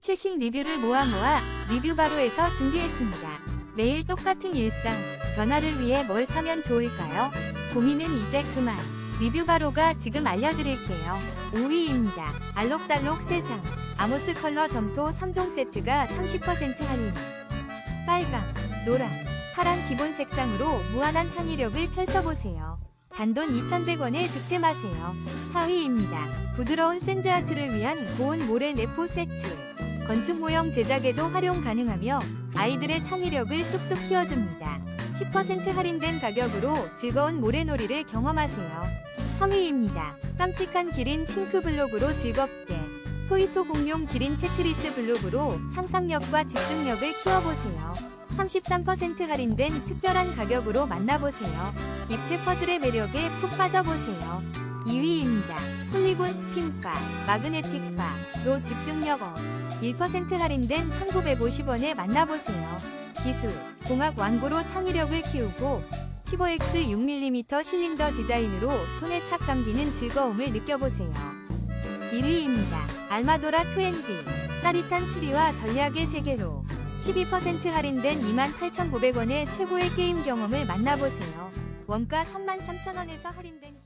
최신 리뷰를 모아 모아 리뷰바로에서 준비했습니다. 매일 똑같은 일상, 변화를 위해 뭘 사면 좋을까요? 고민은 이제 그만. 리뷰바로가 지금 알려드릴게요. 5위입니다. 알록달록 세상. 아모스 컬러 점토 3종 세트가 30% 할인. 빨강, 노랑, 파란 기본 색상으로 무한한 창의력을 펼쳐보세요. 단돈 2,100원에 득템하세요. 4위입니다. 부드러운 샌드아트를 위한 고운 모래 내포 세트. 건축 모형 제작에도 활용 가능하며 아이들의 창의력을 쑥쑥 키워줍니다. 10% 할인된 가격으로 즐거운 모래놀이를 경험하세요. 3위입니다. 깜찍한 기린 핑크 블록으로 즐겁게 토이토 공룡 기린 테트리스 블록으로 상상력과 집중력을 키워보세요. 33% 할인된 특별한 가격으로 만나보세요. 입체 퍼즐의 매력에 푹 빠져보세요. 2위입니다. 폴리곤 스핀바, 마그네틱바로 집중력 업 1% 할인된 1950원에 만나보세요. 기술, 공학 완고로 창의력을 키우고 15X 6mm 실린더 디자인으로 손에 착 감기는 즐거움을 느껴보세요. 1위입니다. 알마도라 20 짜릿한 추리와 전략의 세계로 12% 할인된 28,900원의 최고의 게임 경험을 만나보세요. 원가 33,000원에서 할인된